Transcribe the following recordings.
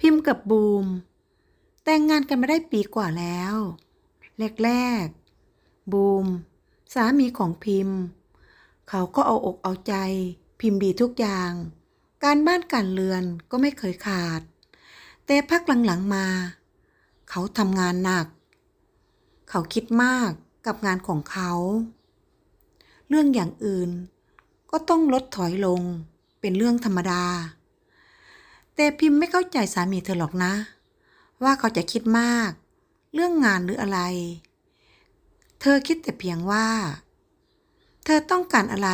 พิมพ์กับบูม แต่งงานกันมาได้ปีกว่าแล้ว แรกๆ บูม สามีของพิมพ์ เขาก็เอาอกเอาใจ พิมพ์ดีทุกอย่าง การบ้านการเรือนก็ไม่เคยขาด แต่พักหลังๆมา เขาทำงานหนัก เขาคิดมากกับงานของเขา เรื่องอย่างอื่นก็ต้องลดถอยลงเป็นเรื่องธรรมดา แต่พิมพ์ไม่เข้าใจสามีเธอหรอกนะ ว่าเขาจะคิดมาก เรื่องงานหรืออะไร เธอคิดแต่เพียงว่า เธอต้องการอะไร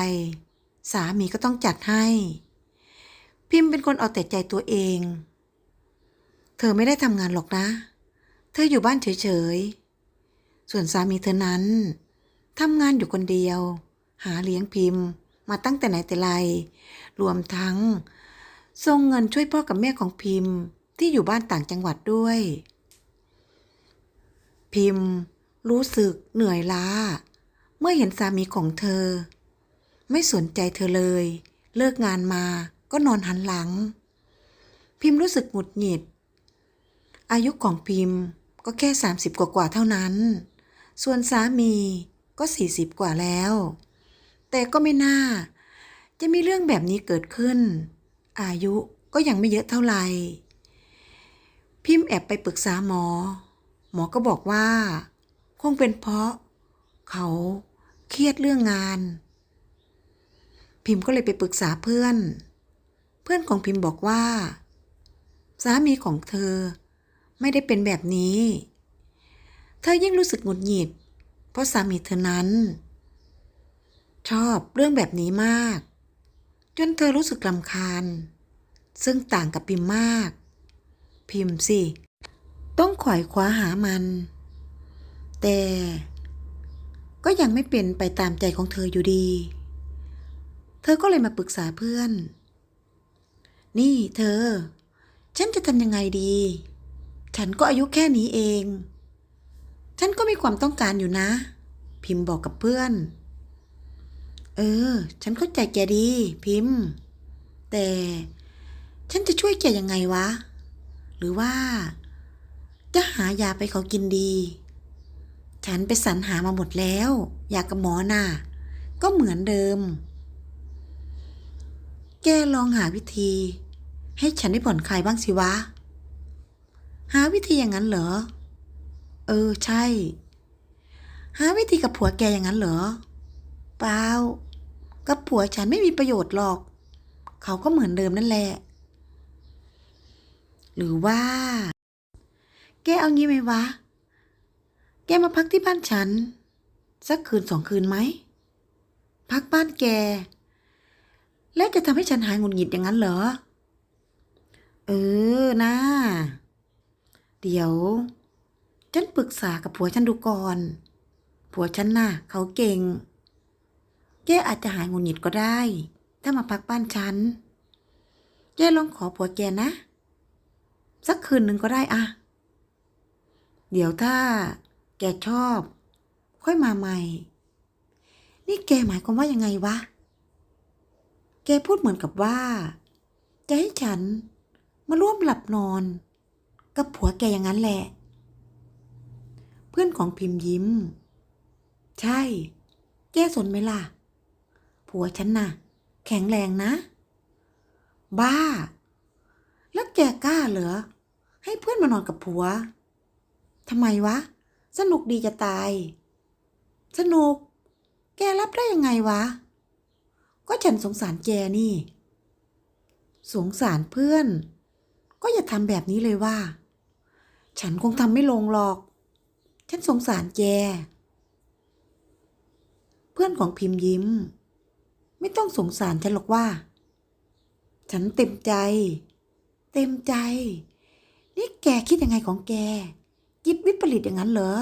สามีก็ต้องจัดให้ พิมพ์เป็นคนเอาแต่ใจตัวเอง เธอไม่ได้ทำงานหรอกนะ เธออยู่บ้านเฉยๆ ส่วนสามีเธอนั้นทำงานอยู่คนเดียว หาเลี้ยงพิมพ์มาตั้งแต่ไหนแต่ไร รวมทั้ง ส่งเงินช่วยพ่อกับแม่ของพิมพ์ที่อยู่บ้านต่างจังหวัดด้วย พิมพ์ รู้สึกเหนื่อยล้า เมื่อเห็นสามีของเธอ ไม่สนใจเธอเลย เลิกงานมาก็นอนหันหลัง พิมพ์รู้สึกหงุดหงิด อายุของพิมพ์ก็แค่ 30 กว่ากว่าเท่านั้น ส่วนสามีก็ 40 กว่าแล้ว แต่ก็ไม่น่า จะมีเรื่องแบบนี้เกิดขึ้น อายุก็ยังไม่เยอะเท่าไหร่ พิมพ์แอบไปปรึกษาหมอ หมอก็บอกว่า คงเป็นเพราะ เขาเครียดเรื่องงาน พิมพ์ก็เลยไปปรึกษาเพื่อน เพื่อนของพิมพ์บอกว่า สามีของเธอไม่ได้เป็นแบบนี้ เธอยิ่งรู้สึกหงุดหงิด เพราะสามีเธอนั้น ชอบเรื่องแบบนี้มาก จนเธอรู้สึกลำคาญ ซึ่งต่างกับพิมพ์มาก พิมพ์สิ ต้องขวายคว้าหามัน แต่ก็ยังไม่เป็นไปตามใจของเธออยู่ดี เธอก็เลยมาปรึกษาเพื่อน นี่เธอ ฉันจะทำยังไงดี ฉันก็อายุแค่นี้เอง ฉันก็มีความต้องการอยู่นะ พิมพ์บอกกับเพื่อน เออ ฉันเข้าใจแกดี พิมพ์ แต่ ฉันจะช่วยแกยังไงวะ หรือว่า จะหายาไปเขากินดี ฉันไปสรรหามาหมดแล้ว อยากับหมอน่ะ ก็เหมือนเดิม แกลองหาวิธี ให้ฉันได้ผ่อนคลายบ้างสิวะ หาวิธีอย่างนั้นเหรอ เออ ใช่ หาวิธีกับผัวแกอย่างนั้นเหรอ เปล่า กับผัวฉันไม่มีประโยชน์หรอก เขาก็เหมือนเดิมนั่นแหละ หรือว่า แกเอางี้ไหมวะ แกมาพักที่บ้านฉัน สักคืนสองคืนไหม พักบ้านแก แล้วจะทำให้ฉันหายหงุดหงิดอย่างนั้นเหรอ เออนะเดี๋ยว ฉันปรึกษากับผัวฉันดูก่อน ผัวฉันน่ะ เขาเก่ง แกอาจจะหายหงุดหงิดก็ได้ ถ้ามาพักบ้านฉัน แกลองขอผัวแกนะ สักคืนหนึ่งก็ได้อะเดี๋ยวถ้า แกชอบ ค่อยมาใหม่ นี่แกหมายความว่ายังไงวะ แกพูดเหมือนกับว่า จะให้ฉันมาร่วมหลับนอน กับผัวแกอย่างนั้นแหละ เพื่อนของพิมพ์ยิ้ม ใช่ แกสนไหมล่ะ ผัวฉันน่ะ แข็งแรงนะ บ้า แล้วแกกล้าเหรอ ให้เพื่อนมานอนกับผัวทำไมวะ สนุกดีจะตาย สนุก แกรับได้ยังไงวะ ก็ฉันสงสารแกนี่ สงสารเพื่อน ก็อย่าทำแบบนี้เลยว่า ฉันคงทำไม่ลงหรอก ฉันสงสารแกเพื่อนของพิมพ์ยิ้ม ไม่ต้องสงสารฉันหรอกว่า ฉันเต็มใจ เต็มใจ นี่แกคิดยังไงของแกยิบวิปริตอย่างนั้นเหรอ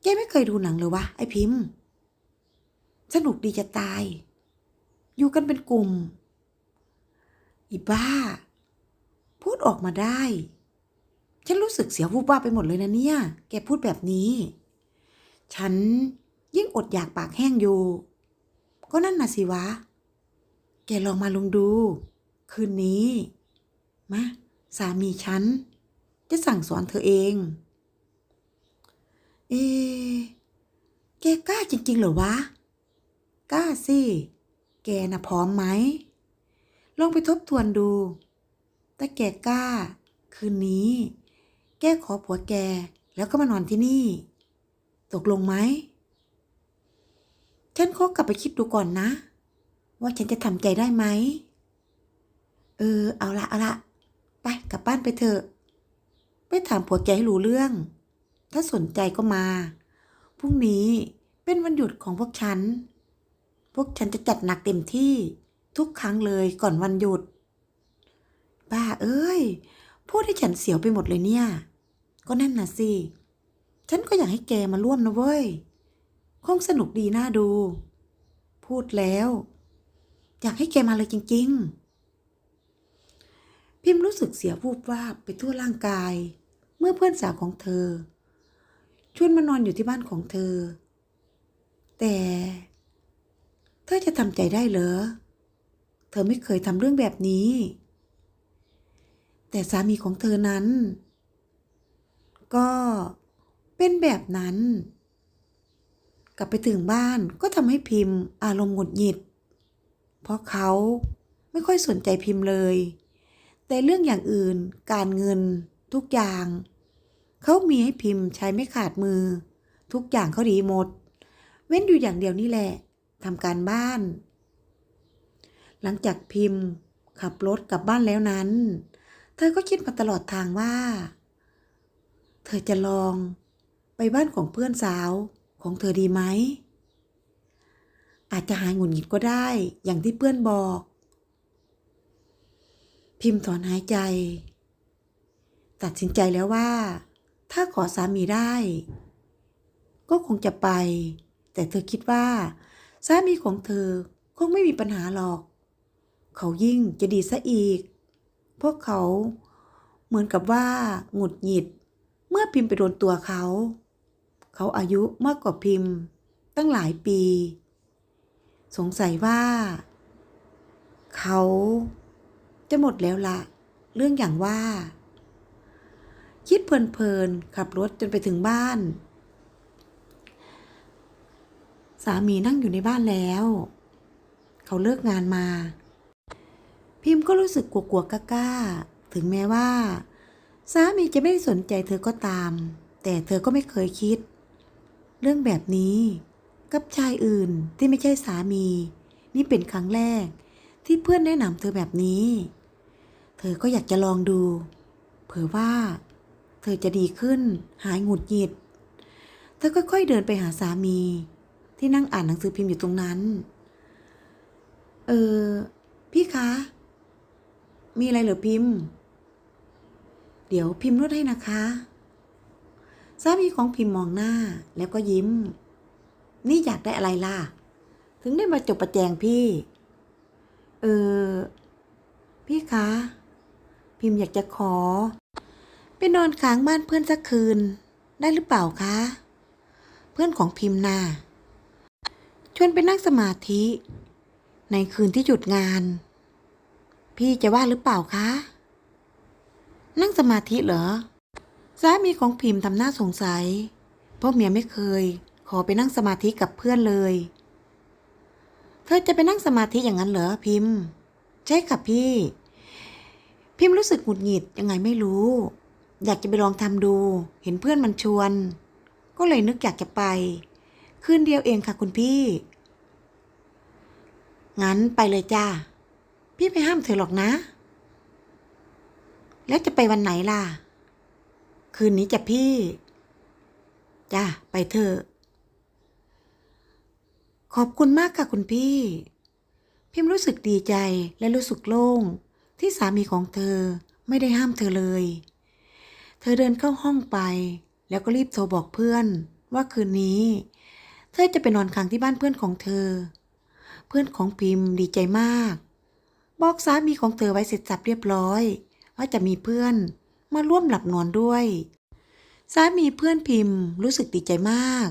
แกไม่เคยดูหนังเลยวะไอ้พิมพ์ สนุกดีจะตาย อยู่กันเป็นกลุ่ม อีบ้า พูดออกมาได้ ฉันรู้สึกเสียวูบว่าบไปหมดเลยนะเนี่ย แกพูดแบบนี้ ฉันยิ่งอดอยากปากแห้งอยู่ ก็นั่นน่ะสิวะ แกลองมาลงดู คืนนี้มาสามีฉัน จะสั่งสอนเธอเอง เอะแกกล้าจริง ๆ เหรอวะ กล้าสิ แกน่ะพร้อมไหม ลองไปทบทวนดู ถ้าแกกล้า คืนนี้ แกขอผัวแกแล้วก็มานอนที่นี่ ตกลงไหม ฉันขอกลับไปคิดดูก่อนนะ ว่าฉันจะทำใจได้ไหม เออ เอาละเอาละไปกลับบ้านไปเถอะไปถามผัวแกให้รู้เรื่อง ถ้าสนใจก็มา พรุ่งนี้เป็นวันหยุดของพวกฉัน พวกฉันจะจัดหนักเต็มที่ทุกครั้งเลยก่อนวันหยุด บ้าเอ้ย พูดให้ฉันเสียวไปหมดเลยเนี่ย ก็นั่นน่ะสิ ฉันก็อยากให้แกมาร่วมนะเว้ย คงสนุกดีน่าดู พูดแล้ว อยากให้แกมาเลยจริง ๆ พิมพ์รู้สึกเสียวูบวาบไปทั่วร่างกาย เมื่อเพื่อนสาวของเธอ ชวนมานอนอยู่ที่บ้านของเธอ แต่เธอจะทำใจได้เหรอ เธอไม่เคยทำเรื่องแบบนี้ แต่สามีของเธอนั้น ก็เป็นแบบนั้น กลับไปถึงบ้านก็ทำให้พิมพ์อารมณ์หงุดหงิด เพราะเขาไม่ค่อยสนใจพิมพ์เลย แต่เรื่องอย่างอื่นการเงินทุกอย่าง เขามีให้พิมพ์ใช้ไม่ขาดมือ ทุกอย่างเขาดีหมด เว้นอยู่อย่างเดียวนี่แหละทำการบ้าน หลังจากพิมพ์ขับรถกลับบ้านแล้วนั้น เธอก็คิดมาตลอดทางว่า เธอจะลองไปบ้านของเพื่อนสาว ของเธอดีไหม อาจจะหายหงุดหงิดก็ได้อย่างที่เพื่อนบอก พิมพ์ถอนหายใจ ตัดสินใจแล้วว่า ถ้าขอสามีได้ ก็คงจะไป แต่เธอคิดว่า สามีของเธอคงไม่มีปัญหาหรอก เขายิ่งจะดีซะอีก พวกเขาเหมือนกับว่าหงุดหงิด เมื่อพิมพ์ไปโดนตัวเขา เขาอายุมากกว่าพิมพ์ ตั้งหลายปี สงสัยว่า เขาจะหมดแล้วละ เรื่องอย่างว่า คิดเพลินๆขับรถจนไปถึงบ้าน สามีนั่งอยู่ในบ้านแล้ว เขาเลิกงานมา พิมพ์ก็รู้สึกกลัวๆกล้าๆถึงแม้ว่า สามีจะไม่ได้สนใจเธอก็ตาม แต่เธอก็ไม่เคยคิด เรื่องแบบนี้ กับชายอื่นที่ไม่ใช่สามี นี่เป็นครั้งแรก ที่เพื่อนแนะนำเธอแบบนี้ เธอก็อยากจะลองดู เผื่อว่า เธอจะดีขึ้น หายหงุดหงิด เธอค่อยๆเดินไปหาสามี ที่นั่งอ่านหนังสือพิมพ์อยู่ตรงนั้น เออ พี่คะ มีอะไรเหรอพิมพ์ เดี๋ยวพิมพ์นวดให้นะคะ สามีของพิมพ์มองหน้าแล้วก็ยิ้ม นี่อยากได้อะไรล่ะ ถึงได้มาจบประแจงพี่ เออ พี่คะ พิมพ์อยากจะขอ ไปนอนค้างบ้านเพื่อนสักคืน ได้หรือเปล่าคะ เพื่อนของพิมพ์น่ะชวนไปนั่งสมาธิ ในคืนที่หยุดงาน พี่จะว่าหรือเปล่าคะ นั่งสมาธิเหรอ สามีของพิมพ์ทำหน้าสงสัย เพราะเมียไม่เคย ขอไปนั่งสมาธิกับเพื่อนเลย เธอจะไปนั่งสมาธิอย่างนั้นเหรอพิมพ์ ใช่ค่ะพี่ พิมพ์รู้สึกหงุดหงิดยังไงไม่รู้ อยากจะไปลองทำดู เห็นเพื่อนมันชวน ก็เลยนึกอยากจะไป คืนเดียวเองค่ะคุณพี่ งั้นไปเลยจ้า พี่ไม่ห้ามเธอหรอกนะ แล้วจะไปวันไหนล่ะ คืนนี้จ้ะพี่ จ้าไปเถอะ ขอบคุณมากค่ะคุณพี่ พิมรู้สึกดีใจและรู้สึกโล่ง ที่สามีของเธอไม่ได้ห้ามเธอเลย เธอเดินเข้าห้องไป แล้วก็รีบโทรบอกเพื่อนว่าคืนนี้ เธอจะไปนอนค้างที่บ้านเพื่อนของเธอ เพื่อนของพิมพ์ดีใจมาก บอกสามีของเธอไว้เสร็จสับเรียบร้อย ว่าจะมีเพื่อน มาร่วมหลับนอนด้วย สามีเพื่อนพิมพ์รู้สึกดีใจมาก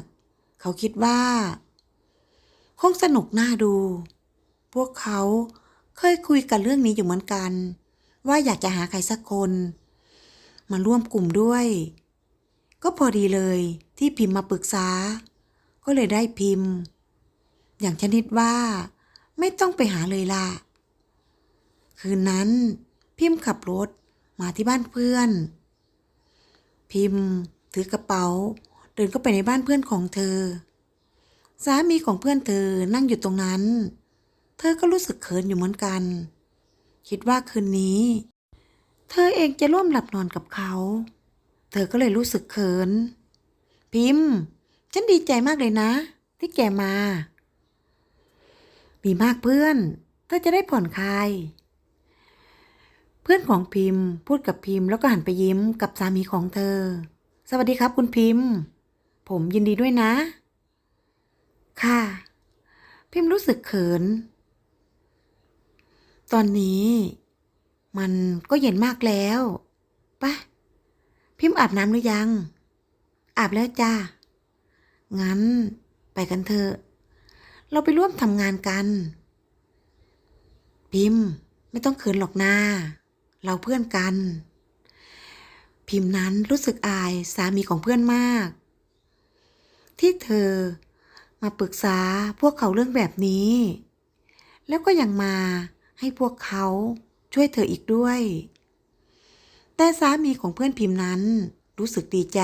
เขาคิดว่า คงสนุกน่าดู พวกเขาเคยคุยกันเรื่องนี้อยู่เหมือนกัน ว่าอยากจะหาใครสักคน มาร่วมกลุ่มด้วย ก็พอดีเลยที่พิมพ์มาปรึกษา ก็เลยได้พิมพ์ อย่างชนิดว่า ไม่ต้องไปหาเลยล่ะ คืนนั้นพิมพ์ขับรถ มาที่บ้านเพื่อน พิมพ์ ถือกระเป๋า เดินเข้าไปในบ้านเพื่อนของเธอ สามีของเพื่อนเธอนั่งอยู่ตรงนั้น เธอก็รู้สึกเขินอยู่เหมือนกัน คิดว่าคืนนี้ เธอเองจะร่วมหลับนอนกับเขา เธอก็เลยรู้สึกเขิน พิมพ์ ฉันดีใจมากเลยนะ ที่แกมาดีมากเพื่อน เธอจะได้ผ่อนคลาย เพื่อนของพิมพ์ พูดกับพิมพ์แล้วก็หันไปยิ้มกับสามีของเธอ สวัสดีครับคุณพิมพ์ ผมยินดีด้วยนะ ค่ะ พิมพ์รู้สึกเขิน ตอนนี้ มันก็เย็นมากแล้วปะพิมพ์อาบน้ำหรือยัง อาบแล้วจ้า งั้นไปกันเถอะ เราไปร่วมทำงานกัน พิมพ์ไม่ต้องเขินหรอกนา เราเพื่อนกัน พิมพ์นั้นรู้สึกอายสามีของเพื่อนมาก ที่เธอมาปรึกษาพวกเขาเรื่องแบบนี้ แล้วก็ยังมาให้พวกเขาช่วยเธออีกด้วย แต่สามีของเพื่อนพิมพ์นั้นรู้สึกดีใจ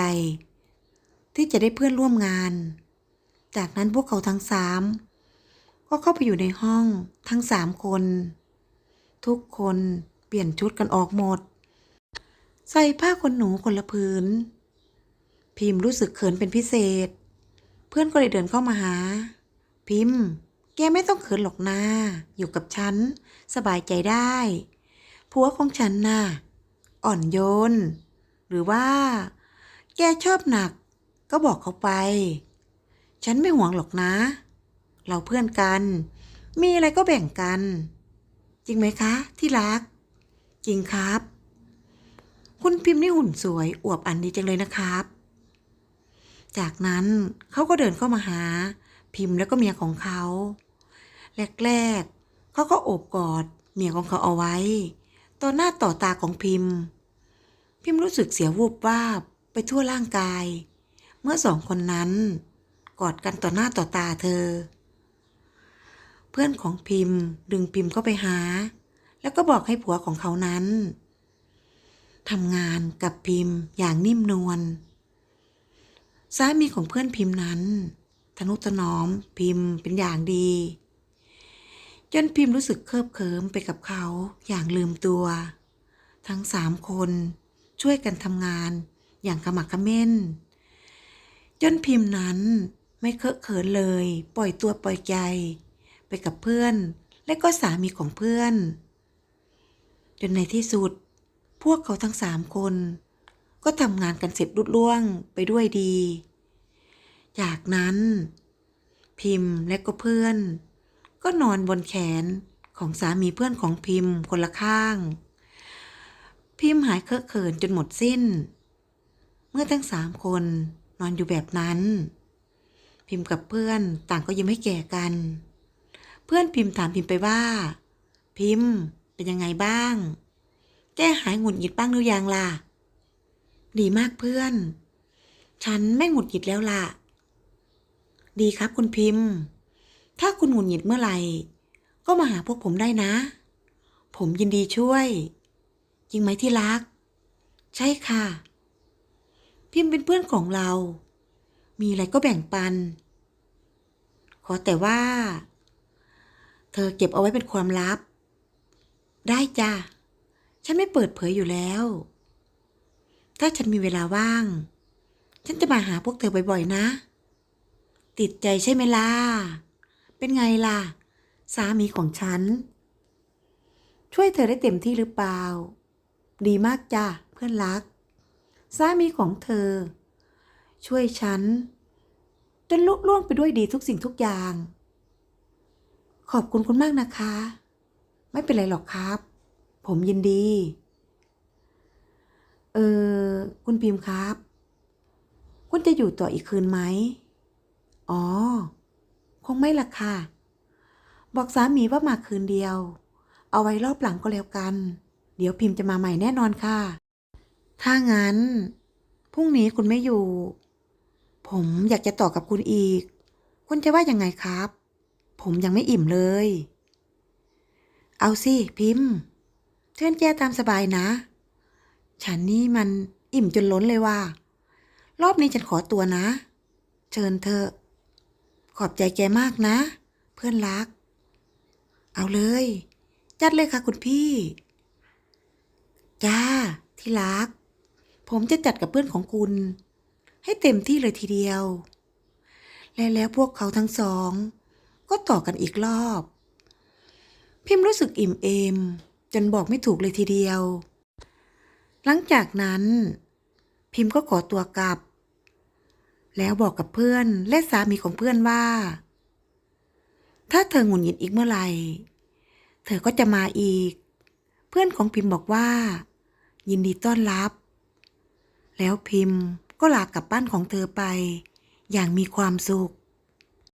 ที่จะได้เพื่อนร่วมงาน จากนั้นพวกเขาทั้งสามก็เข้าไปอยู่ในห้องทั้งสามคน ทุกคน เปลี่ยนชุดกันออกหมด ใส่ผ้าขนหนูคนละผืน พิมพ์รู้สึกเขินเป็นพิเศษ เพื่อนก็เลยเดินเข้ามาหา พิมพ์ แกไม่ต้องเขินหรอกนะอยู่กับฉัน สบายใจได้ผัวของฉันน่ะ อ่อนโยน หรือว่า แกชอบหนัก ก็บอกเขาไป ฉันไม่ห่วงหรอกนะ เราเพื่อนกัน มีอะไรก็แบ่งกัน จริงไหมคะ ที่รัก จริงครับ คุณพิมพ์นี่หุ่นสวย อวบอันดีจังเลยนะครับ จากนั้นเขาก็เดินเข้ามาหา พิมพ์แล้วก็เมียของเขาแรกๆเขาก็โอบกอดเมียของเขาเอาไว้ ต่อหน้าต่อตาของพิมพ์ พิมพ์รู้สึกเสียวูบวาบไปทั่วร่างกาย เมื่อสองคนนั้น กอดกันต่อหน้าต่อตาเธอ เพื่อนของพิมพ์ดึงพิมพ์เข้าไปหา แล้วก็บอกให้ผัวของเขานั้นทำงานกับพิมพ์อย่างนิ่มนวลสามีของเพื่อนพิมพ์นั้นทนุถนอมพิมพ์เป็นอย่างดีจนพิมพ์รู้สึกเคลิบเคิมไปกับเขาอย่างลืมตัว ทั้งสามคนช่วยกันทำงานอย่างขมักเขม้น จนพิมพ์นั้นไม่เคอะเขินเลย ปล่อยตัวปล่อยใจ ไปกับเพื่อน และก็สามีของเพื่อน จนในที่สุด พวกเขาทั้งสามคน ก็ทำงานกันเสร็จรุดล่วงไปด้วยดี จากนั้น พิมพ์และก็เพื่อน ก็นอนบนแขนของสามีเพื่อนของพิมพ์คนละข้าง พิมพ์หายเคอะเขินจนหมดสิ้น เมื่อทั้งสามคนนอนอยู่แบบนั้น พิมพ์กับเพื่อนต่างก็ยิ้มให้แก่กัน เพื่อนพิมพ์ถามพิมพ์ไปว่า พิมพ์ เป็นยังไงบ้าง แก้หายหงุดหงิดบ้างหรือยังล่ะ ดีมากเพื่อน ฉันไม่หงุดหงิดแล้วล่ะ ดีครับคุณพิมพ์ ถ้าคุณหงุดหงิดเมื่อไหร่ ก็มาหาพวกผมได้นะ ผมยินดีช่วย จริงไหมที่รัก ใช่ค่ะ พิมพ์เป็นเพื่อนของเรา มีอะไรก็แบ่งปัน ขอแต่ว่า เธอเก็บเอาไว้เป็นความลับ ได้จ้ะ ฉันไม่เปิดเผยอยู่แล้ว ถ้าฉันมีเวลาว่าง ฉันจะมาหาพวกเธอบ่อยๆนะ ติดใจใช่ไหมล่ะ เป็นไงล่ะ สามีของฉัน ช่วยเธอได้เต็มที่หรือเปล่า ดีมากจ้ะ เพื่อนรัก สามีของเธอ ช่วยฉัน จนลุล่วงไปด้วยดีทุกสิ่งทุกอย่าง ขอบคุณคุณมากนะคะ ไม่เป็นไรหรอกครับ ผมยินดี เออ คุณพิมพ์ครับ คุณจะอยู่ต่ออีกคืนไหม อ๋อ คงไม่ละค่ะ บอกสามีว่ามาคืนเดียว เอาไว้รอบหลังก็แล้วกัน เดี๋ยวพิมพ์จะมาใหม่แน่นอนค่ะ ถ้างั้น พรุ่งนี้คุณไม่อยู่ ผมอยากจะต่อกับคุณอีก คุณจะว่ายังไงครับ ผมยังไม่อิ่มเลย เอาสิพิมพ์เชิญแกตามสบายนะ ฉันนี่มันอิ่มจนล้นเลยว่า รอบนี้ฉันขอตัวนะ เชิญเถอขอบใจแกมากนะ เพื่อนรัก เอาเลย จัดเลยค่ะคุณพี่ จ้า ที่รัก ผมจะจัดกับเพื่อนของคุณ ให้เต็มที่เลยทีเดียว และแล้วพวกเขาทั้งสอง ก็ต่อกันอีกรอบ พิมพ์รู้สึกอิ่มเอม จนบอกไม่ถูกเลยทีเดียว หลังจากนั้น พิมพ์ก็ขอตัวกลับ แล้วบอกกับเพื่อนและสามีของเพื่อนว่า ถ้าเธอหงุดหงิดอีกเมื่อไหร่ เธอก็จะมาอีก เพื่อนของพิมพ์บอกว่า ยินดีต้อนรับ แล้วพิมพ์ก็ลากลับบ้านของเธอไป อย่างมีความสุข